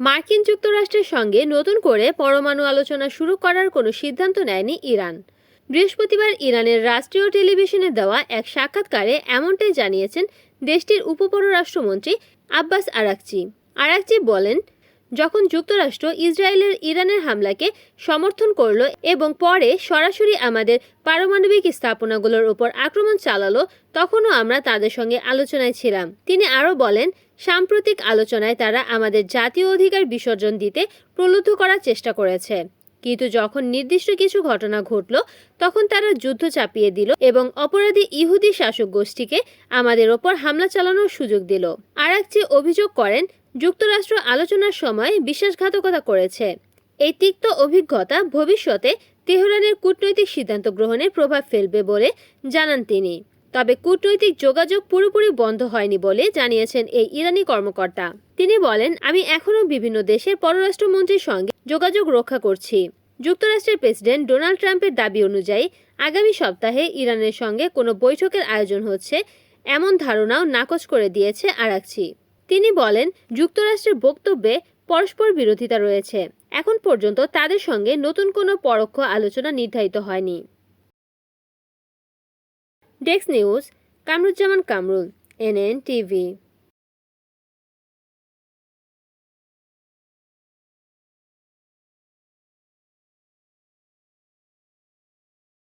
মার্কিন যুক্তরাষ্ট্রের সঙ্গে নতুন করে পরমাণু আলোচনা শুরু করার কোনো সিদ্ধান্ত নেয়নি ইরান। বৃহস্পতিবার ইরানের রাষ্ট্রীয় টেলিভিশনে দেওয়া এক সাক্ষাৎকারে এমনটাই জানিয়েছেন দেশটির উপপররাষ্ট্রমন্ত্রী আব্বাস আরাকচি। আরাকচি বলেন যখন যুক্তরাষ্ট্র ইসরায়েলের ইরানের হামলাকে সমর্থন করল এবং পরে সরাসরি আমাদের পারমাণবিক স্থাপনাগুলোর উপর আক্রমণ চালালো, তখনও আমরা তাদের সঙ্গে আলোচনায় ছিলাম। তিনি আরও বলেন, সাম্প্রতিক আলোচনায় তারা আমাদের জাতীয় অধিকার বিসর্জন দিতে প্রলুব্ধ করার চেষ্টা করেছে। কিন্তু যখন নির্দিষ্ট কিছু ঘটনা ঘটল, তখন তারা যুদ্ধ চাপিয়ে দিল এবং অপরাধী ইহুদি শাসক গোষ্ঠীকে আমাদের ওপর হামলা চালানোর সুযোগ দিল। আরাকচি অভিযোগ করেন যুক্তরাষ্ট্র আলোচনার সময় বিশ্বাসঘাতকতা করেছে। এই তিক্ত অভিজ্ঞতা ভবিষ্যতে তেহরানের কূটনৈতিক সিদ্ধান্ত গ্রহণে প্রভাব ফেলবে বলে জানান তিনি। তবে কূটনৈতিক যোগাযোগ পুরোপুরি বন্ধ হয়নি বলে জানিয়েছেন এই ইরানি কর্মকর্তা। তিনি বলেন, আমি এখনও বিভিন্ন দেশের পররাষ্ট্রমন্ত্রীর সঙ্গে যোগাযোগ রক্ষা করছি। যুক্তরাষ্ট্রের প্রেসিডেন্ট ডোনাল্ড ট্রাম্পের দাবি অনুযায়ী আগামী সপ্তাহে ইরানের সঙ্গে কোনো বৈঠকের আয়োজন হচ্ছে, এমন ধারণাও নাকচ করে দিয়েছে আরাকচি। তিনি বলেন, যুক্তরাষ্ট্রের বক্তব্যে পরস্পর বিরোধিতা রয়েছে। এখন পর্যন্ত তাদের সঙ্গে নতুন কোনো পরোক্ষ আলোচনা নির্ধারিত হয়নি। Desk news, Kamruzzaman Kamrul, NN TV.